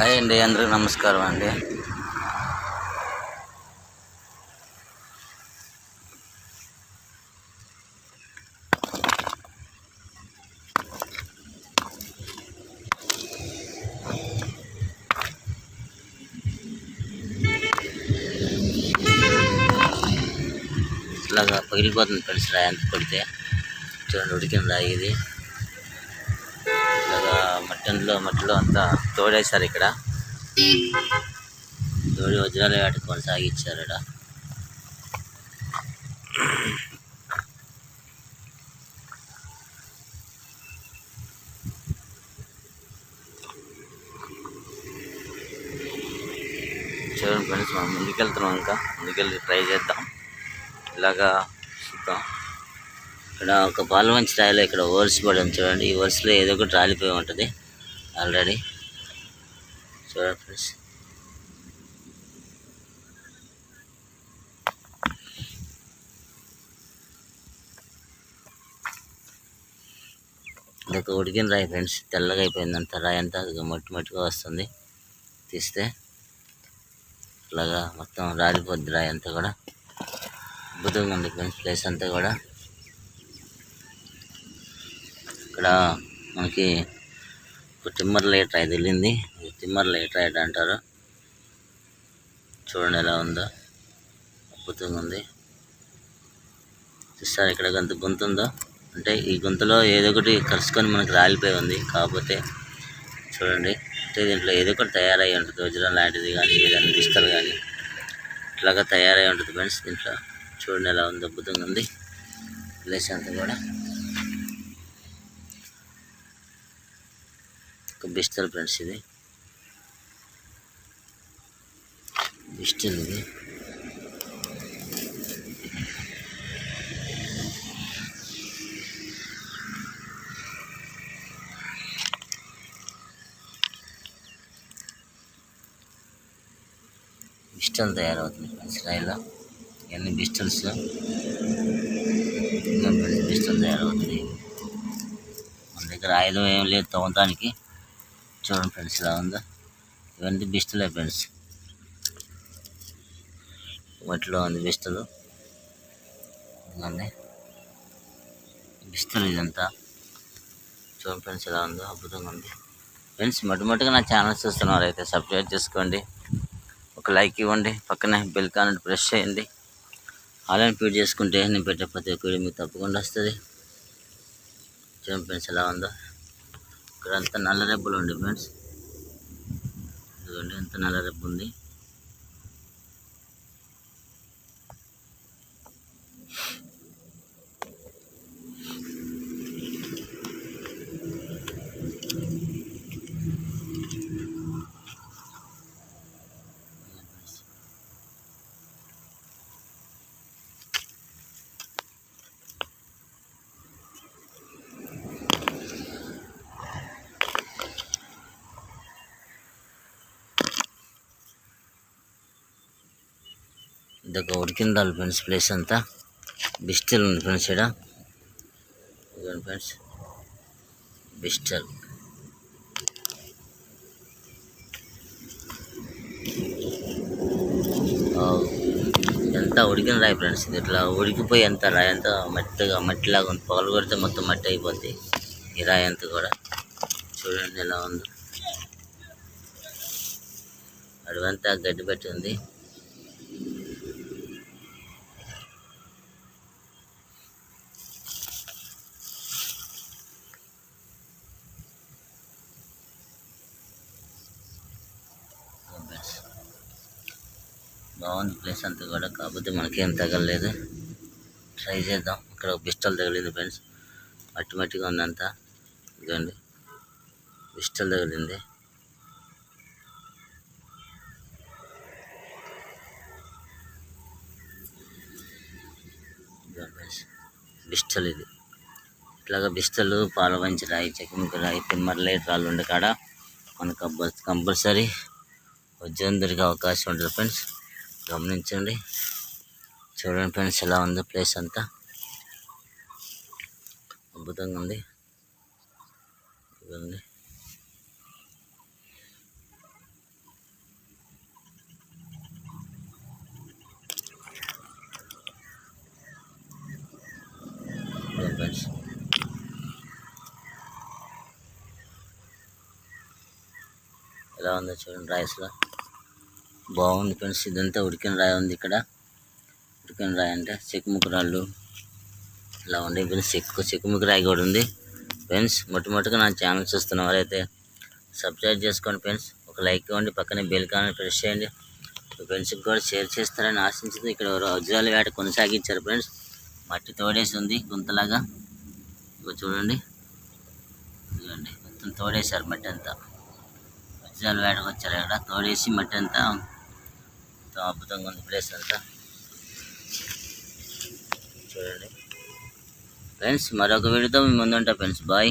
Hi అండి అందరికి నమస్కారం అండి ఇలాగా పగిలిపోతుంది ఫ్రెండ్స్ రాయి అంత కొడితే చూడండి ఉడికిన రాయి ఇది ఇలాగా మట్టంలో మట్టిలో అంతా తోడేశారు ఇక్కడ. తోడి వజ్రాల వేట కొనసాగించారు ఇక్కడ చూడండి ఫ్రెండ్స్ మనం ముందుకెళ్తున్నాం ఇంకా. ముందుకెళ్ళి ట్రై చేద్దాం. ఇలాగా చూద్దాం. ఇక్కడ ఒక పాలమంచి రాయిలో ఇక్కడ వర్స్ పడింది చూడండి. ఈ ఓర్స్లో ఏదో ఒకటి రాలిపోయి ఉంటుంది. ఆల్రెడీ చూడండి ఫ్రెండ్స్. ఇదొక ఉడికిన రాయి ఫ్రెండ్స్. తెల్లగా అయిపోయింది అంత. రాయి అంతా అది మట్టి మట్టిగా వస్తుంది. తీస్తే ఇలాగా మొత్తం రాలిపోద్ది రాయి అంతా కూడా. అద్భుతంగా ఉంది ఫ్రెండ్స్. ప్లేస్ అంతా కూడా. ఇక్కడ మనకి ఒక టిమ్మర్ లేట్ రాయి వెళ్ళింది. టిమ్మర్ లేట్ రాయి అంటారు. చూడండి ఎలా ఉందో. అద్భుతంగా ఉంది. చూస్తారు ఇక్కడ గంత గుంత ఉందో? అంటే ఈ గుంతలో ఏదో ఒకటి కలుసుకొని మనకి రాలిపోయి ఉంది. కాకపోతే చూడండి. అంటే దీంట్లో ఏదో ఒకటి తయారై ఉంటుంది. వజ్రం లాంటిది కానీ ఏదైనా పిస్తలు కానీ. ఇట్లాగా తయారై ఉంటుంది ఫ్రెండ్స్ దీంట్లో. చూడండి ఎలా ఉంది. అద్భుతంగా ఉంది. ప్లేస్ అంతా కూడా. ఒక బిస్టల్ ఫ్రెండ్స్ ఇది. బిస్టల్ ఇది. బిస్టల్ తయారవుతుంది ఫ్రెండ్స్ రైల్లో. ఇవన్నీ బిస్టల్స్ బిస్టల్ తయారవుతుంది మన దగ్గర ఆయుధం ఏం లేదు తవ్వటానికి చూడండి ఫ్రెండ్స్ ఇలా ఉందా. ఇవన్నీ బిస్టలే ఫ్రెండ్స్. వాటిలో ఉంది బిస్తులు బిస్తులు ఇదంతా. చూడండి ఫ్రెండ్స్ ఎలా ఉందో అద్భుతంగా ఉంది. ఫ్రెండ్స్ మొట్టమొదటిగా నా ఛానల్ చూస్తున్నారు అయితే సబ్స్క్రైబ్ చేసుకోండి. ఒక లైక్ ఇవ్వండి. పక్కనే బెల్ కానెట్ ప్రెస్ చేయండి. ఆన్లైన్ ఫీడ్ చేసుకుంటే నేను పెట్టే ప్రతి ఒక్క వీడియో మీకు తప్పకుండా వస్తుంది. చూడండి ఫ్రెండ్స్ ఎలా ఉందో. ఇక్కడ అంతా నల్ల రెబ్బలు ఉంది ఫ్రెండ్స్? ఇదిగోండి ఎంత నల్ల రెబ్బు ఉంది ఇదొక ఉడికిందాలి ఫ్రెండ్స్ ప్లేస్ అంతా. బిస్టల్ ఉంది ఫ్రెండ్స్ ఇక్కడ. ఇదిగోండి ఫ్రెండ్స్. బిస్టల్. ఎంత ఉడికిన రాయి ఫ్రెండ్స్ ఇది. ఇట్లా ఉడికిపోయి ఎంత రాయి అంతా మట్టిగా మట్టిలాగా ఉంది. పగలు కొడితే మొత్తం మట్టి అయిపోద్ది ఈ రాయి అంతా కూడా. చూడండి ఎలా ఉందో. అడవంతా గడ్డి పెట్టి ఉంది ఫ్రెండ్స్ బాగుంది ప్లేస్ అంతా కూడా. కాకపోతే మనకేం తగలలేదు. ట్రై చేద్దాం. ఇక్కడ ఒక పిస్టల్ తగిలింది ఫ్రెండ్స్. మట్టి మట్టిగా ఉందంతా ఇదిగోండి. పిస్టల్ తగిలింది. బిస్టల్ ఇది. ఇట్లాగా బిస్టల్ పాలవంచి రాయి చెక్కముక్క రాయి తిమ్మర రాళ్ళు ఉండే కాడ మనకు కంపల్సరీ ఉద్యోగం దొరికే అవకాశం ఉంటుంది ఫ్రెండ్స్. గమనించండి. చూడండి ఫ్రెండ్స్ ఎలా ఉంది ప్లేస్ అంతా. అద్భుతంగా ఉంది. ఇదండి ఎలా ఉందో చూడండి రైస్లో. బాగుంది ఫ్రెండ్స్. ఇదంతా ఉడికిన రాయి ఉంది ఇక్కడ. ఉడికిన రాయి అంటే చెక్కుముక్కు రాళ్ళు ఇలా ఉండే ఫ్రెండ్స్. ఎక్కువ చెక్కుముక్కు రాయి కూడా ఉంది ఫ్రెండ్స్. మొట్టమొదటిగా నా ఛానల్ చూస్తున్న వారైతే సబ్స్క్రైబ్ చేసుకోండి ఫ్రెండ్స్. ఒక లైక్ ఇవ్వండి పక్కనే బెల్ కాని ప్రెస్ చేయండి. ఫ్రెండ్స్కి కూడా షేర్ చేస్తారని ఆశించింది. ఇక్కడ వజ్రాల వేట కొనసాగించారు ఫ్రెండ్స్. మట్టి తోడేసి ఉంది గుంతలాగా. ఇగో చూడండి. ఇదిగోండి. మొత్తం తోడేశారు మట్టి అంతా. వజ్రాల వేటకు వచ్చారు ఇక్కడ తోడేసి మట్టి అంతా మొత్తం అద్భుతంగా ఉంది. ప్లేస్ అంతా. చూడండి. ఫ్రెండ్స్ మరొక వీడియోతో మీ ముందుంటా ఫ్రెండ్స్. బాయ్.